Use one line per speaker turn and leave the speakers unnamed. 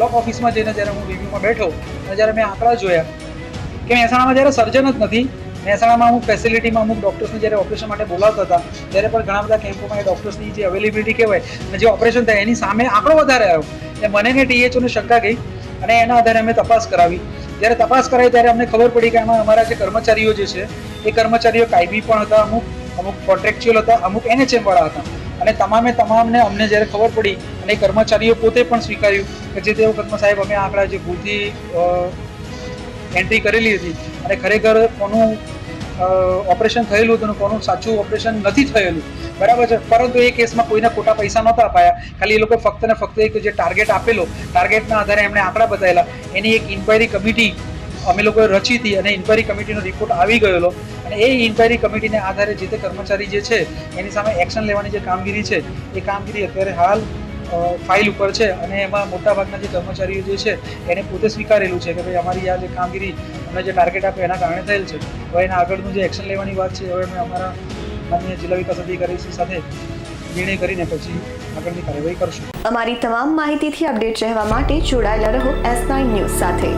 Block ઓફિસમાં જઈને જ્યારે હું રિવ્યુમાં બેઠો, અને જ્યારે મેં આંકડા જોયા, કે મહેસાણામાં જ્યારે સર્જન જ નથી, મહેસાણામાં અમુક ફેસિલિટીમાં અમુક ડૉક્ટર્સને જ્યારે ઓપરેશન માટે બોલાવતા હતા, ત્યારે પણ ઘણા બધા કેમ્પોમાં એ ડૉક્ટર્સની જે અવેલેબિલિટી કહેવાય, અને જે ઓપરેશન થાય એની સામે આંકડો વધારે આવ્યો. એટલે મને ને ટીએચઓને શંકા ગઈ, અને એના આધારે અમે તપાસ કરાવી. જ્યારે તપાસ કરાવી ત્યારે અમને ખબર પડી કે આમાં અમારા જે કર્મચારીઓ જે છે, એ કર્મચારીઓ કાયમી પણ હતા, અમુક અમુક કોન્ટ્રાક્ચ્યુઅલ હતા, અમુક એનએચએમ વાળા હતા. અને તમામે તમામને અમને જ્યારે ખબર પડી અને કર્મચારીઓ પોતે પણ સ્વીકાર્યું કે જે તે વખતમાં સાહેબ અમે આંકડા જે ભૂલથી એન્ટ્રી કરેલી હતી અને ખરેખર કોનું ઓપરેશન થયેલું હતું કોનું સાચું ઓપરેશન નથી થયેલું. બરાબર છે? પરંતુ એ કેસમાં કોઈના ખોટા પૈસા નહોતા અપાયા. ખાલી એ લોકો ફક્ત ને ફક્ત એક જે ટાર્ગેટ આપેલો ટાર્ગેટના આધારે એમણે આંકડા બતાવેલા. એની એક ઇન્ક્વાયરી કમિટી અમે લોકોએ રચી હતી અને ઇન્કવાયરી કમિટીનો રિપોર્ટ આવી ગયેલો. અને એ ઇન્કવાયરી કમિટીને આધારે જે તે કર્મચારી જે છે, એની સામે એક્શન લેવાની જે કામગીરી છે, એ કામગીરી અત્યારે હાલ ફાઇલ ઉપર છે અને એમાં મોટાભાગના જે કર્મચારીઓ જે છે, એને પોતે સ્વીકારેલું છે કે ભાઈ અમારી આ જે કામગીરી અમે જે ટાર્ગેટ આપે એના કારણે થયેલ છે. હવે એના આગળનું જે એક્શન લેવાની વાત છે, હવે અમે અમારા માન્ય જિલ્લા વિકાસ અધિકારી સાથે નિર્ણય કરીને પછી આગળની કાર્યવાહી કરશું.
અમારી તમામ માહિતીથી અપડેટ રહેવા માટે જોડાયેલા રહો એસ નાઇન ન્યૂઝ સાથે.